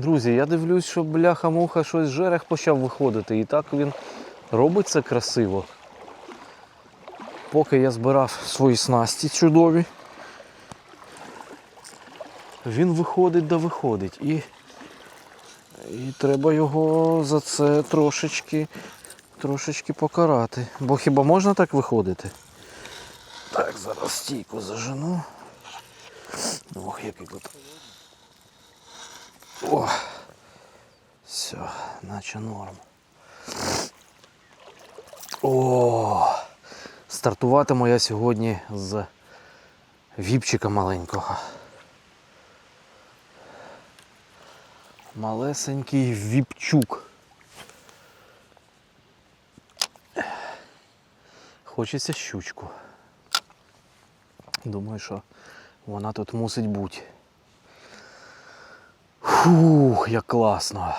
Друзі, я дивлюсь, що бляха-муха щось жерех почав виходити. І так він робить це красиво. Поки я збирав свої снасті чудові, він виходить да виходить. І, і треба його за це трошечки, трошечки покарати. Бо хіба можна так виходити? Так, зараз стійку зажену. Ох, який тут. О! Все, наче норм. О! Стартуватиму я сьогодні з віпчика маленького. Малесенький віпчук. Хочеться щучку. Думаю, що вона тут мусить бути. Фух, як класно.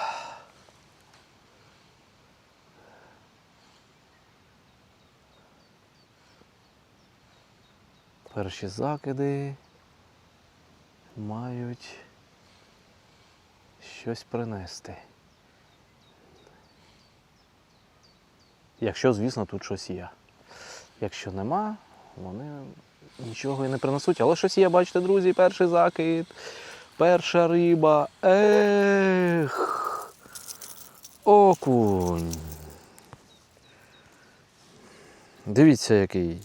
Перші закиди мають щось принести. Якщо, звісно, тут щось є. Якщо нема, вони нічого і не принесуть. Але щось є, бачите, друзі, перший закид. Перша риба. Ех. Окунь. Дивіться, який.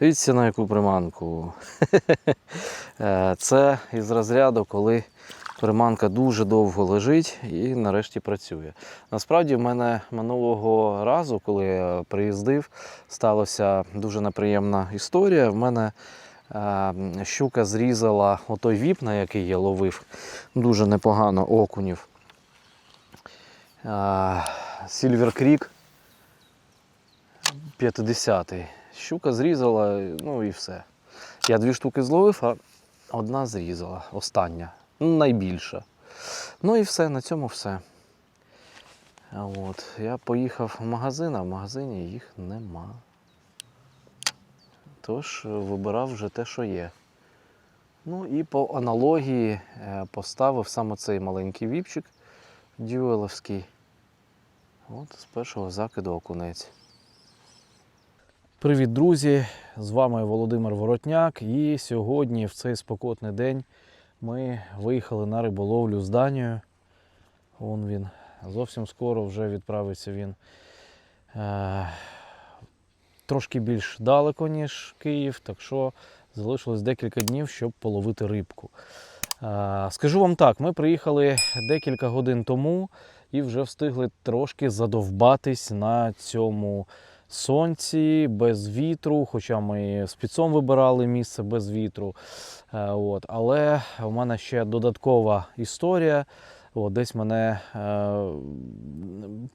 Дивіться на яку приманку. Е, Це із розряду, коли приманка дуже довго лежить і нарешті працює. Насправді, в мене минулого разу, коли я приїздив, сталася дуже неприємна історія. В мене щука зрізала отой віп, на який я ловив, дуже непогано окунів. Сільвер Крік 50-й. Щука зрізала, ну і все. Я дві штуки зловив, а одна зрізала, остання, ну, найбільша. Ну і все, на цьому все. От, я поїхав в магазин, а в магазині їх нема. Тож е, вибирав вже те, що є. Ну і по аналогії е, поставив саме цей маленький віпчик дюеловський. От з першого закиду окунець. Привіт, друзі! З вами Володимир Воротняк. І сьогодні, в цей спекотний день, ми виїхали на риболовлю з Данією. Вон він. Зовсім скоро вже відправиться він е, трошки більш далеко, ніж Київ, так що залишилось декілька днів, щоб половити рибку. Скажу вам так, ми приїхали декілька годин тому і вже встигли трошки задовбатись на цьому сонці, без вітру, хоча ми з підсом вибирали місце без вітру. Е, От. Але у мене ще додаткова історія. От, десь мене е,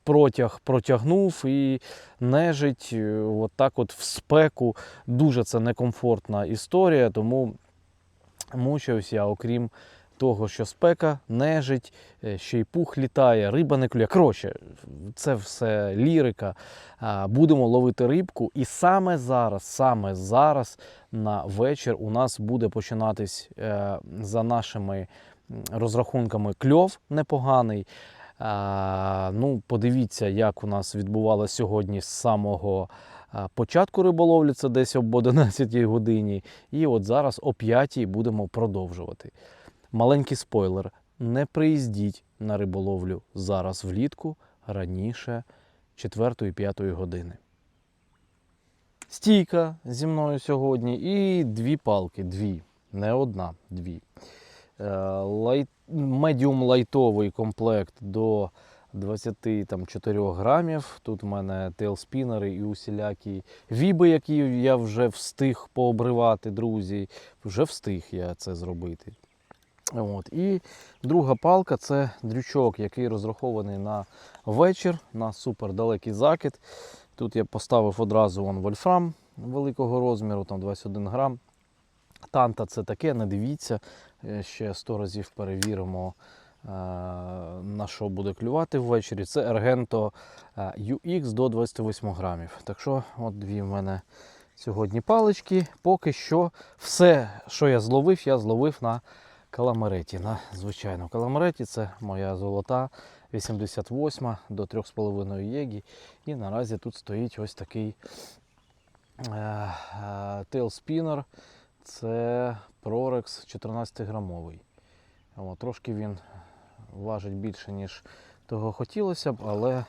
протяг протягнув і нежить е, от так от в спеку. Дуже це некомфортна історія, тому мучився окрім того, що спека, нежить, е, ще й пух літає, риба не клює. Коротше, це все лірика. Будемо ловити рибку. І саме зараз, саме зараз на вечір у нас буде починатись за нашими розрахунками кльов непоганий. Ну, подивіться, як у нас відбувалося сьогодні з самого початку риболовлі, це десь об 11 годині. І от зараз о 5 будемо продовжувати. Маленький спойлер: не приїздіть на риболовлю зараз влітку раніше 4-5 години. Стійка зі мною сьогодні і дві палки, дві, не одна, дві. Е, медіум лайтовий комплект до 24 грамів. Тут в мене тейлспінери і усілякі віби, які я вже встиг пообривати, друзі. Вже встиг я це зробити. От. І друга палка це дрючок, який розрахований на вечір, на супер далекий закид. Тут я поставив одразу вольфрам великого розміру, там 21 грам. Танта це таке, не дивіться. Е, Ще 100 разів перевіримо, е, на що буде клювати ввечері. Це Argento е, UX до 28 грамів. Так що, от дві в мене сьогодні палички. Поки що все, що я зловив, я зловив на Каламареті, на, звичайно. Каламареті це моя золота 88 до 3,5 єгі. І наразі тут стоїть ось такий тейлспінер. Це Prorex 14-грамовий. От, Трошки він важить більше, ніж того хотілося б, але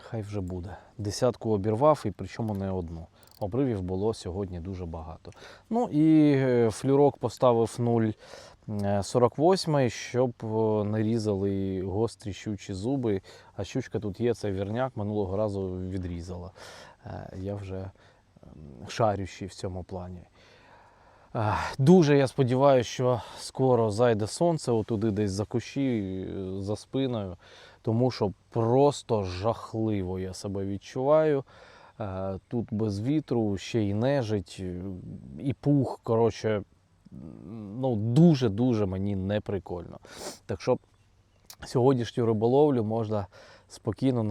хай вже буде. Десятку обірвав і причому не одну. Обривів було сьогодні дуже багато. Ну і е, флюрок поставив 0,48, щоб е, не різали гострі щучі зуби. А щучка тут є, це вірняк, минулого разу відрізала. Е, Я вже ем, шарющий в цьому плані. Дуже я сподіваюся, що скоро зайде сонце, отуди десь за кущі, за спиною, тому що просто жахливо я себе відчуваю. Е, Тут без вітру, ще й нежить, е, і пух. Коротше, ну дуже-дуже мені не прикольно. Так що сьогоднішню риболовлю можна спокійно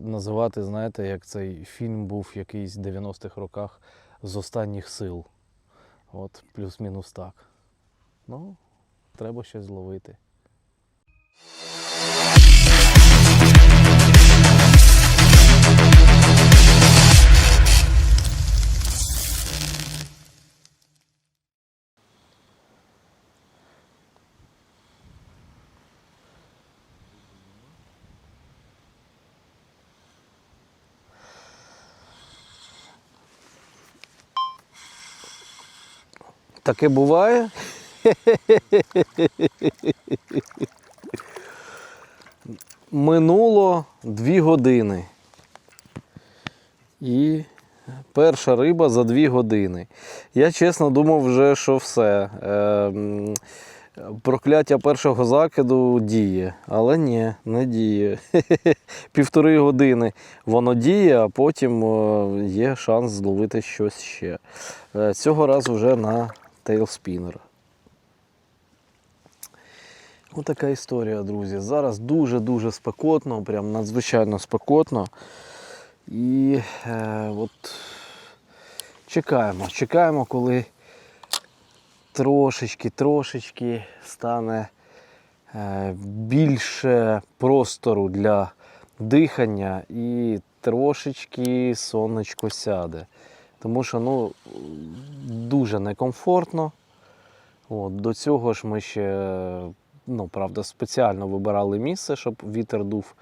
називати, знаєте, як цей фільм був якийсь в 90-х роках з останніх сил. От, плюс-мінус так. Ну, треба щось зловити. Таке буває. Минуло дві години. І перша риба за дві години. Я чесно думав вже, що все. Е, прокляття першого закиду діє, але ні, не діє. Півтори години воно діє, а потім е, є шанс зловити щось ще. Е, Цього разу вже на тейлспінер. Ось така історія, друзі. Зараз дуже-дуже спекотно, прям надзвичайно спекотно. І е, от чекаємо, чекаємо, коли трошечки, трошечки стане е, більше простору для дихання і трошечки сонечко сяде. Тому що ну, дуже некомфортно. От, до цього ж ми ще, ну, правда, спеціально вибирали місце, щоб вітер дув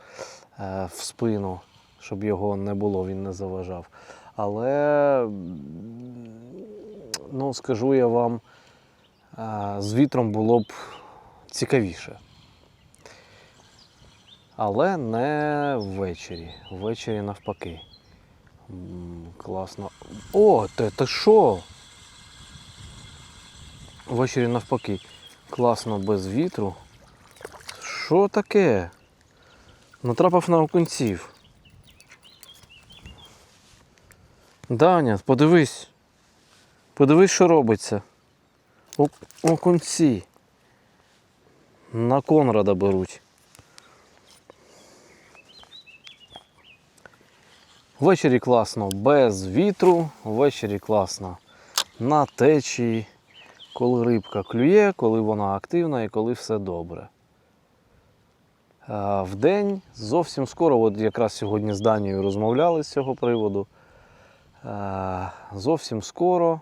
е, в спину, щоб його не було, він не заважав. Але, ну, скажу я вам, е, з вітром було б цікавіше. Але не ввечері. Ввечері навпаки. Класно. О, ти, ти що? Ввечері навпаки. Класно без вітру. Що таке? Натрапив на окунців. Даня, подивись. Подивись, що робиться. Окунці. На Конрада беруть. Ввечері класно без вітру, ввечері класно на течії, коли рибка клює, коли вона активна і коли все добре. Вдень зовсім скоро, от якраз сьогодні з Данією розмовляли з цього приводу. Зовсім скоро,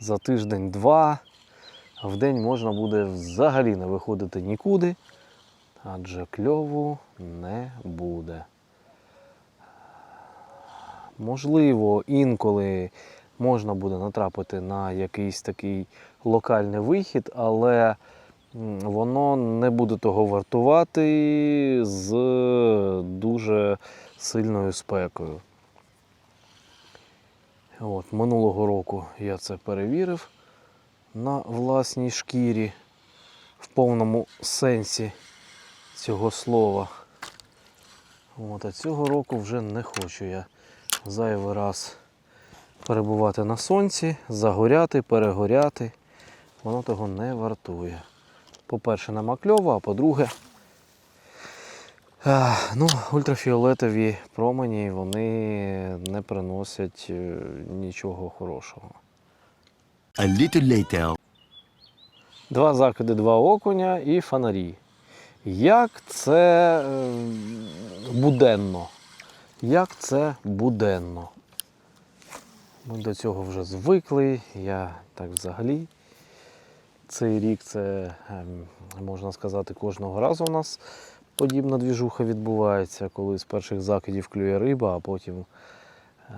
за тиждень-два, вдень можна буде взагалі не виходити нікуди, адже кльову не буде. Можливо, інколи можна буде натрапити на якийсь такий локальний вихід, але воно не буде того вартувати з дуже сильною спекою. От, минулого року я це перевірив на власній шкірі в повному сенсі цього слова. От, а цього року вже не хочу я зайвий раз перебувати на сонці, загоряти, перегоряти. Воно того не вартує. По-перше, нема кльова, а по-друге, ну, ультрафіолетові промені вони не приносять е, нічого хорошого. A little later. Два закиди, два окуня і фонарі. Як це е, буденно? Як це буденно? Ми до цього вже звикли. Я так взагалі. Цей рік це, ем, можна сказати, кожного разу у нас подібна двіжуха відбувається, коли з перших закидів клює риба, а потім е,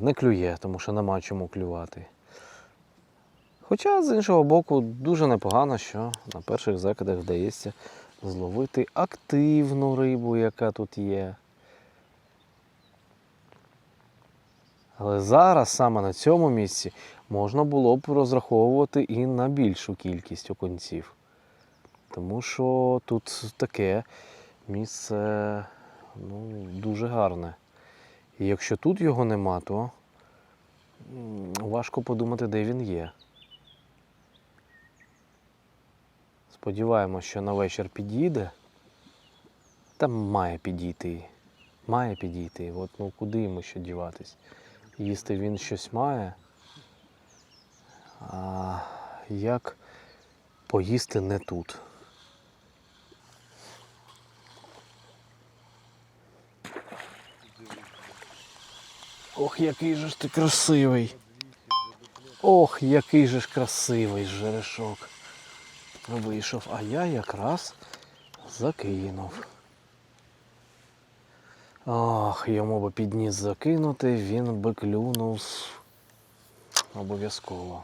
не клює, тому що нема чому клювати. Хоча, з іншого боку, дуже непогано, що на перших закидах вдається зловити активну рибу, яка тут є. Але зараз саме на цьому місці можна було б розраховувати і на більшу кількість окунців. Тому що тут таке місце ну, дуже гарне. І якщо тут його нема, то важко подумати, де він є. Сподіваємось, що на вечір підійде. Там має підійти. Має підійти. От ну куди йому ще діватись? Їсти він щось має. А як поїсти не тут? Ох, який же ж ти красивий. Ох, який же ж красивий жерешок. Вийшов, а я якраз закинув. Ах, йому би підніс закинути, він би клюнув обов'язково.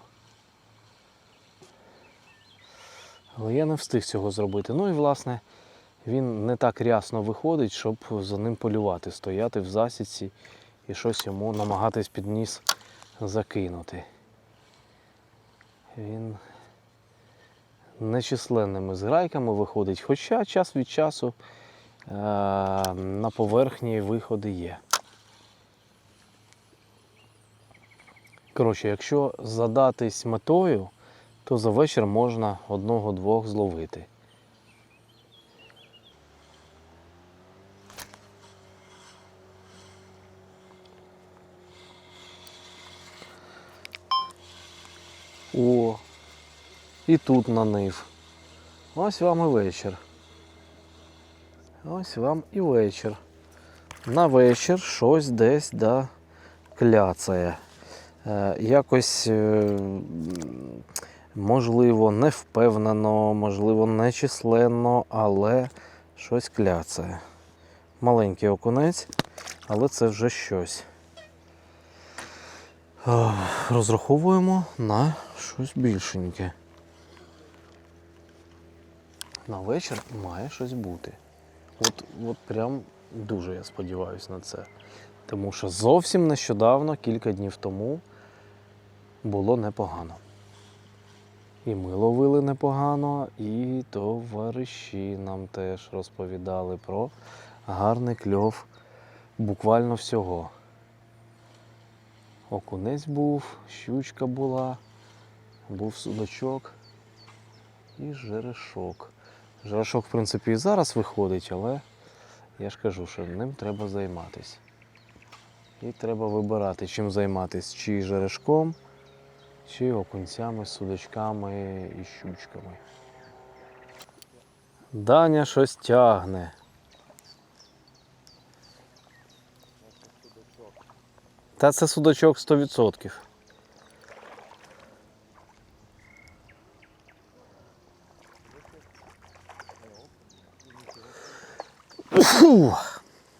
Але я не встиг цього зробити. Ну і власне він не так рясно виходить, щоб за ним полювати, стояти в засідці і щось йому намагатись під ніс закинути. Він нечисленними зграйками виходить, хоча час від часу на поверхні виходи є. Коротше, якщо задатись метою, то за вечір можна одного-двох зловити. О, і тут нанив. Ось вам і вечір. Ось вам і вечір. На вечір щось десь да кляцає. Е, якось, е, можливо, не впевнено, можливо, нечисленно, але щось кляцає. Маленький окунець, але це вже щось. Е, Розраховуємо на щось більшеньке. На вечір має щось бути. От, от прям дуже я сподіваюся на це. Тому що зовсім нещодавно, кілька днів тому, було непогано. І ми ловили непогано, і товариші нам теж розповідали про гарний кльов буквально всього. Окунець був, щучка була, був судачок і жерешок. Жерешок, в принципі, і зараз виходить, але я ж кажу, що ним треба займатися. І треба вибирати, чим займатися, чи жерешком, чи окунцями, судачками і щучками. Даня щось тягне. Та це судачок 100%. Фу.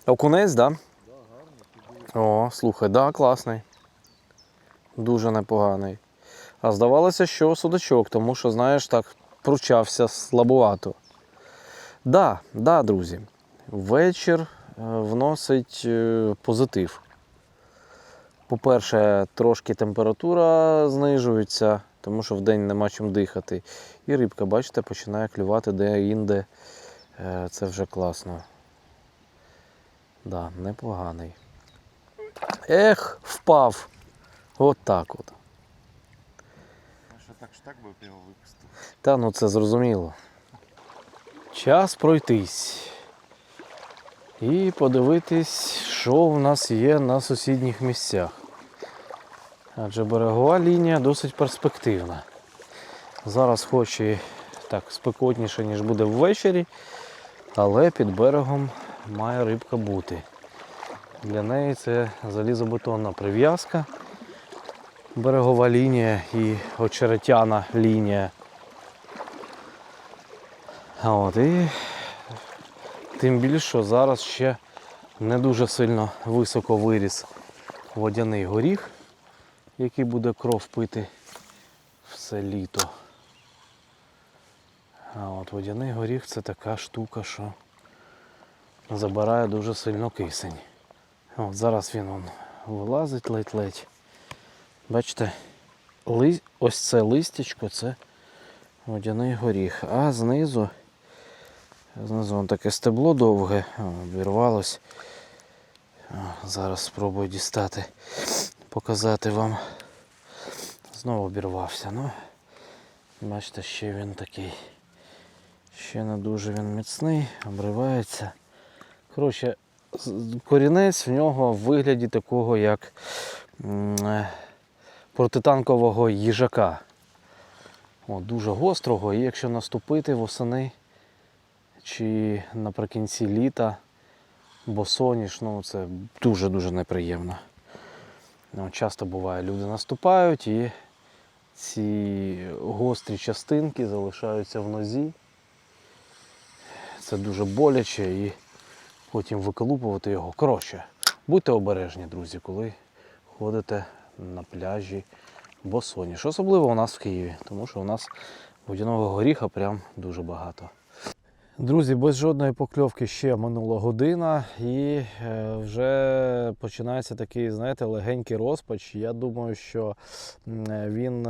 Окунець, так? Да? О, слухай, да, класний. Дуже непоганий. А здавалося, що судачок, тому що, знаєш, так пручався слабувато. Да, да, друзі. Вечір е, вносить е, позитив. По-перше, трошки температура знижується, тому що вдень нема чим дихати. І рибка, бачите, починає клювати де-інде. Е, Це вже класно. Да, непоганий. Ех, впав. От так от. Що так ж так би його випустив? Та ну це зрозуміло. Час пройтись. І подивитись, що в нас є на сусідніх місцях. Адже берегова лінія досить перспективна. Зараз хоч і так спекотніше, ніж буде ввечері, але під берегом має рибка бути. Для неї це залізобетонна прив'язка, берегова лінія і очеретяна лінія. От і тим більше, зараз ще не дуже сильно високо виріс водяний горіх, який буде кров пити все літо. А от водяний горіх це така штука, що забирає дуже сильно кисень. От зараз він он, вилазить ледь-ледь. Бачите, ли... ось це листячко, це водяний горіх. А знизу, знизу он таке стебло довге, обірвалось. Зараз спробую дістати, показати вам. Знову обірвався. Ну, бачите, ще він такий. Ще не дуже він міцний, обривається. Коротше, корінець в нього в вигляді такого, як е, протитанкового їжака. О, дуже гострого, і якщо наступити восени чи наприкінці літа, босоніж, ну це дуже-дуже неприємно. Ну, часто буває, люди наступають і ці гострі частинки залишаються в нозі. Це дуже боляче і потім виколупувати його. Коротше, будьте обережні, друзі, коли ходите на пляжі босоніж. Особливо у нас в Києві, тому що у нас водяного горіха прям дуже багато. Друзі, без жодної покльовки ще минула година, і е, вже починається такий, знаєте, легенький розпач. Я думаю, що він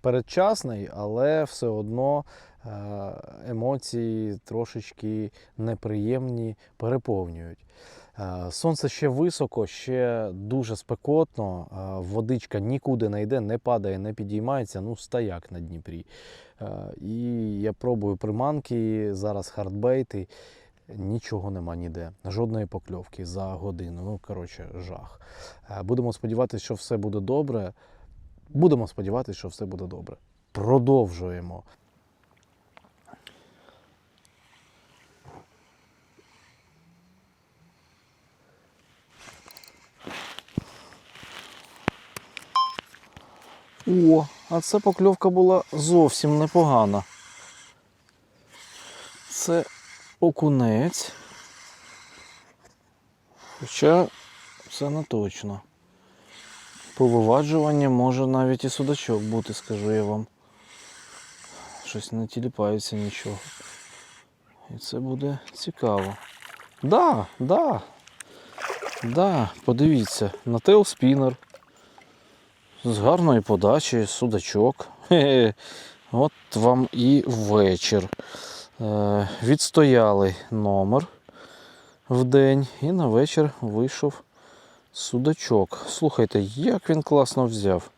передчасний, але все одно е, емоції трошечки неприємні переповнюють. Е, Сонце ще високо, ще дуже спекотно, е, водичка нікуди не йде, не падає, не підіймається, ну стояк на Дніпрі. Е, І я пробую приманки, зараз хардбейти. Нічого нема ніде, жодної покльовки за годину. Ну, коротше, жах. Будемо сподіватися, що все буде добре. Будемо сподіватися, що все буде добре. Продовжуємо. О, а це покльовка була зовсім непогана. Це окунець. Хоча це не точно. По виваджуванню може навіть і судачок бути, скажу я вам. Щось не тіліпається нічого. І це буде цікаво. Да, да. Да, подивіться, на тейлспінер. З гарної подачі, судачок. От вам і вечір. Е, відстояли номер в день і на вечір вийшов судачок. Слухайте, як він класно взяв.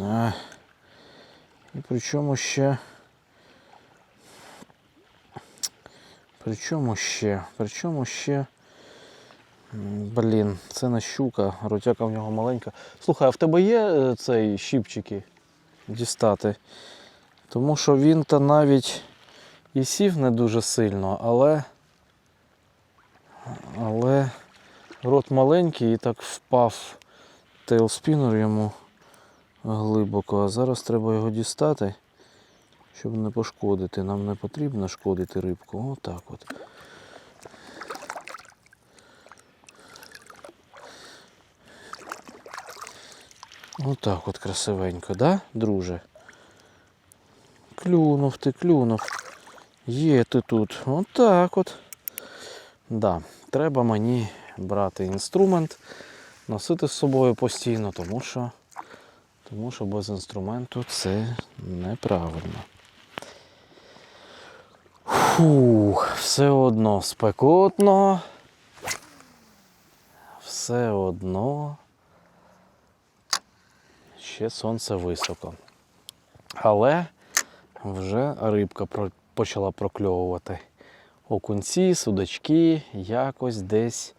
Е, і причому ще. Причому ще? Причому ще. Блін, це не щука, ротяка в нього маленька. Слухай, а в тебе є е, цей щіпчики дістати? Тому що він то навіть і сів не дуже сильно, але. Але рот маленький і так впав тейлспінер йому глибоко. А зараз треба його дістати, щоб не пошкодити. Нам не потрібно шкодити рибку. Отак от. Отак от красивенько, да, друже? Клюнув ти, клюнув. Є ти тут. Отак от. Да, треба мені брати інструмент, носити з собою постійно, тому що, тому що без інструменту це неправильно. Фух, все одно спекотно. Все одно ще сонце високо. Але вже рибка почала прокльовувати. Окунці, судачки, якось десь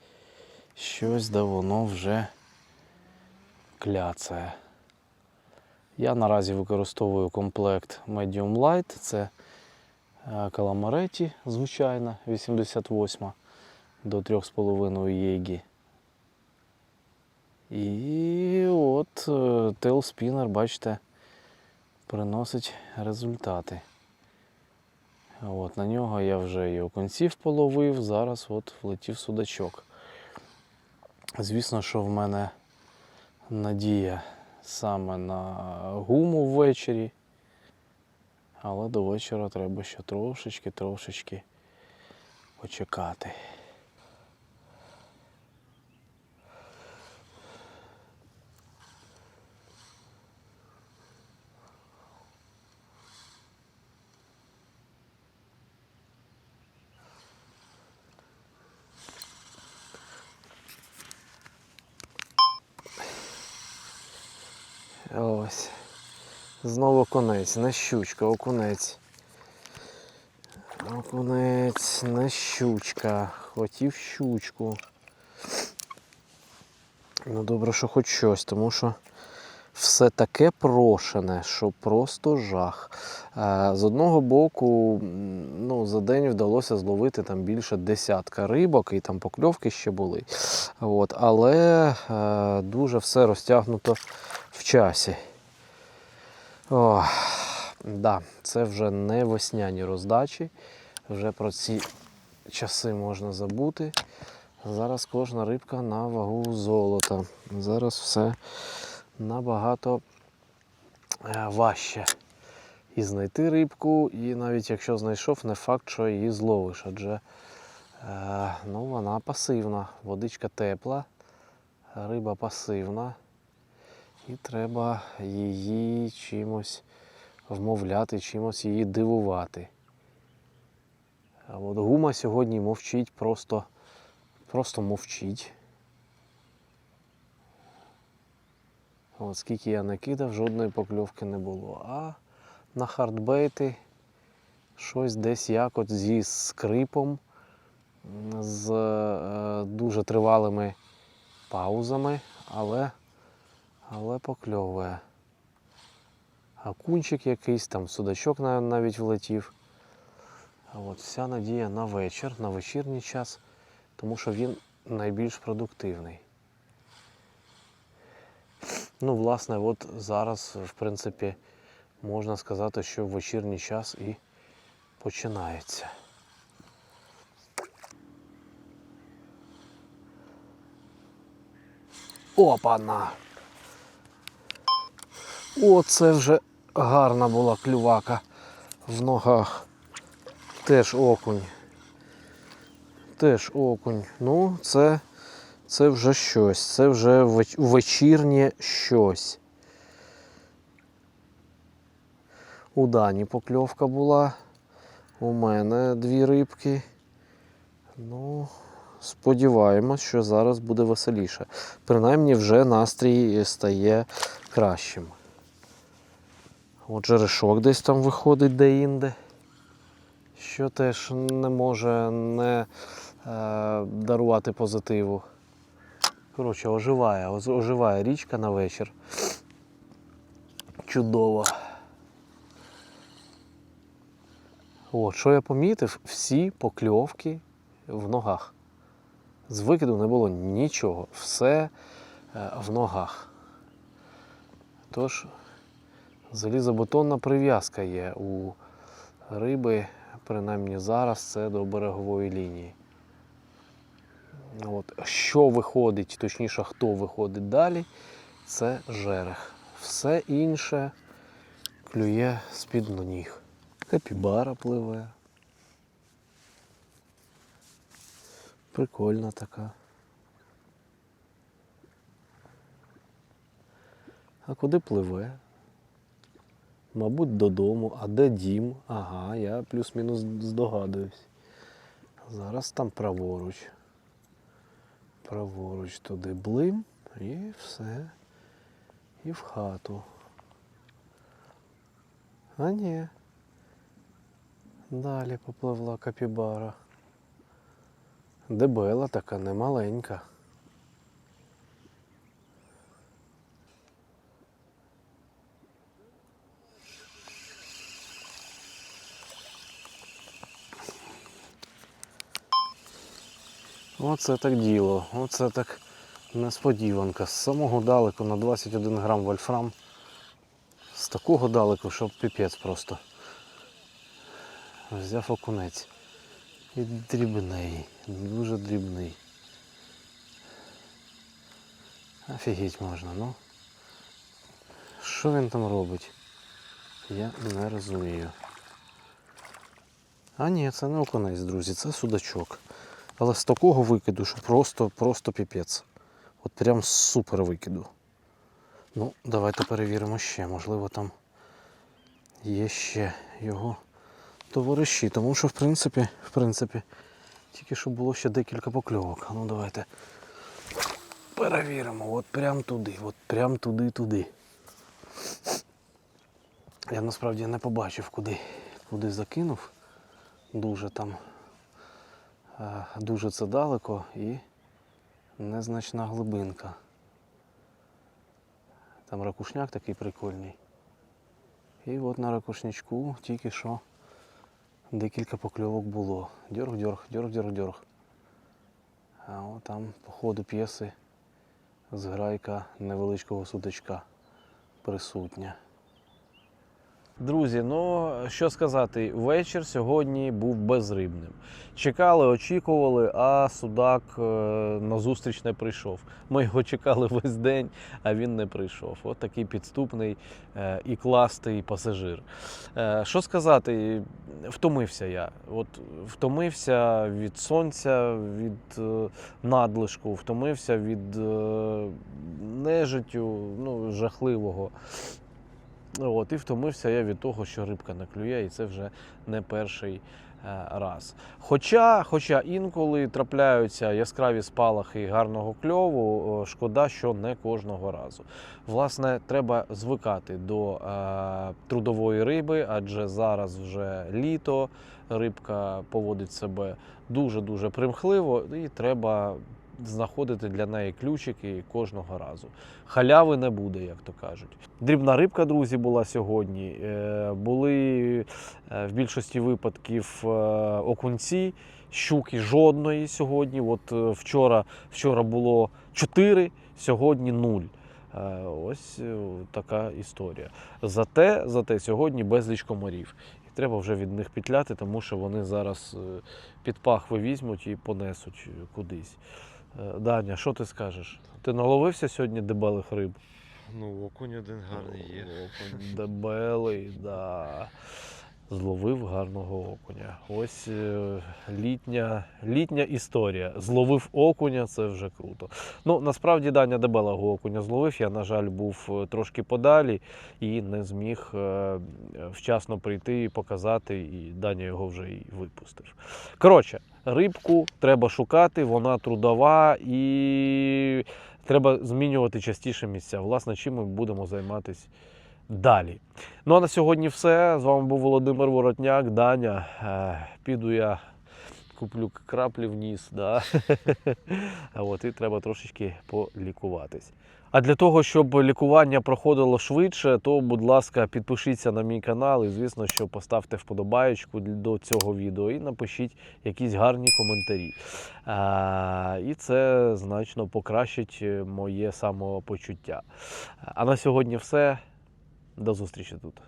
щось да воно вже кляцає. Я наразі використовую комплект Medium Light. Це е, каламареті звичайна 88 до 3,5 єгі. І от Spinner, бачите, приносить результати. От, на нього я вже і окунців половив, зараз от влетів судачок. Звісно, що в мене надія саме на гуму ввечері, але до вечора треба ще трошечки, трошечки почекати. Ось. Знову конець, не щучка, окунець. Окунець, не щучка. Хотів щучку. Ну добре, що хоч щось, тому що все таке прошене, що просто жах. Е, З одного боку, ну, за день вдалося зловити там більше десятка рибок, і там покльовки ще були. От, але е, дуже все розтягнуто часі. О, да, це вже не весняні роздачі. Вже про ці часи можна забути. Зараз кожна рибка на вагу золота. Зараз все набагато е, важче. І знайти рибку, і навіть якщо знайшов, не факт, що її зловиш, адже е, ну, вона пасивна, водичка тепла, риба пасивна, і треба її чимось вмовляти, чимось її дивувати. А от гума сьогодні мовчить, просто, просто мовчить. От скільки я не кидав, жодної покльовки не було. А на хардбейти щось десь якось зі скрипом, з е, дуже тривалими паузами, але, але покльовує. А кунчик якийсь, там судачок навіть влетів. А от вся надія на вечір, на вечірній час, тому що він найбільш продуктивний. Ну, власне, от зараз, в принципі, можна сказати, що вечірній час і починається. Опана! Оце вже гарна була клювака в ногах. Теж окунь. Теж окунь. Ну, це, це вже щось. Це вже вечірнє щось. У Дані покльовка була. У мене дві рибки. Ну, сподіваємось, що зараз буде веселіше. Принаймні вже настрій стає кращим. От жерешок десь там виходить де-інде що теж не може не е, дарувати позитиву. Коротше, оживає, оживає річка на вечір. Чудово. От, що я помітив, всі покльовки в ногах. З викиду не було нічого, все е, в ногах. Тож, залізобетонна прив'язка є у риби, принаймні зараз це до берегової лінії. От. Що виходить, точніше, хто виходить далі, це жерех. Все інше клює з-під ніг. Капібара пливе. Прикольна така. А куди пливе? Мабуть, додому. А де дім? Ага, я плюс-мінус здогадуюсь. Зараз там праворуч. Праворуч туди блим і все. І в хату. А ні. Далі попливла капібара. Дебела така, немаленька. Оце так діло. Оце так несподіванка. З самого далеку на 21 грам вольфрам. З такого далеку, що піпець просто. Взяв окунець. І дрібний, дуже дрібний. Офігеть можна, ну. Що він там робить? Я не розумію. А ні, це не окунець, друзі, це судачок. Але з такого викиду, що просто, просто піпець. От прям супер викиду. Ну, давайте перевіримо ще. Можливо, там є ще його товариші. Тому що, в принципі, в принципі, тільки що було ще декілька покльовок. Ну давайте перевіримо. От прям туди, от прям туди-туди. Я насправді не побачив, куди, куди закинув. Дуже там дуже це далеко і незначна глибинка. Там ракушняк такий прикольний. І от на ракушнячку тільки що декілька покльовок було. Дьорг, дьорг, дьорг, дьорг, дьорг. А от там по ходу п'єси зграйка невеличкого судачка присутня. Друзі, ну що сказати, вечір сьогодні був безрибним. Чекали, очікували, а судак е, на зустріч не прийшов. Ми його чекали весь день, а він не прийшов. От такий підступний е, і класний пасажир. Е, Що сказати, втомився я. От втомився від сонця, від надлишку, втомився від нежиттю, ну, жахливого. От, і втомився я від того, що рибка не клює, і це вже не перший е, раз. Хоча, хоча інколи трапляються яскраві спалахи гарного кльову, шкода, що не кожного разу. Власне, треба звикати до е, трудової риби, адже зараз вже літо, рибка поводить себе дуже-дуже примхливо, і треба знаходити для неї ключики кожного разу. Халяви не буде, як то кажуть. Дрібна рибка, друзі, була сьогодні. Е, Були е, в більшості випадків е, окунці, щуки жодної сьогодні. От вчора, вчора було 4, сьогодні 0. Е, Ось така історія. Зате, зате сьогодні безліч комарів. І треба вже від них петляти, тому що вони зараз під пахви візьмуть і понесуть кудись. Е, Даня, що ти скажеш? Ти наловився сьогодні дебелих риб? Ну, окунь один гарний є. Окунь дебелий, да. Зловив гарного окуня. Ось е, літня, літня історія. Зловив окуня, це вже круто. Ну, насправді Даня дебелого окуня зловив. Я, на жаль, був е, трошки подалі і не зміг е, вчасно прийти і показати, і Даня його вже і випустив. Коротше, рибку треба шукати, вона трудова і треба змінювати частіше місця. Власне, чим ми будемо займатися далі. Ну а на сьогодні все. З вами був Володимир Воротняк, Даня. Е, Піду я куплю краплі в ніс. Да? От, і треба трошечки полікуватись. А для того, щоб лікування проходило швидше, то, будь ласка, підпишіться на мій канал і, звісно, що поставте вподобаєчку до цього відео і напишіть якісь гарні коментарі. А, і це значно покращить моє самопочуття. А на сьогодні все. До зустрічі тут.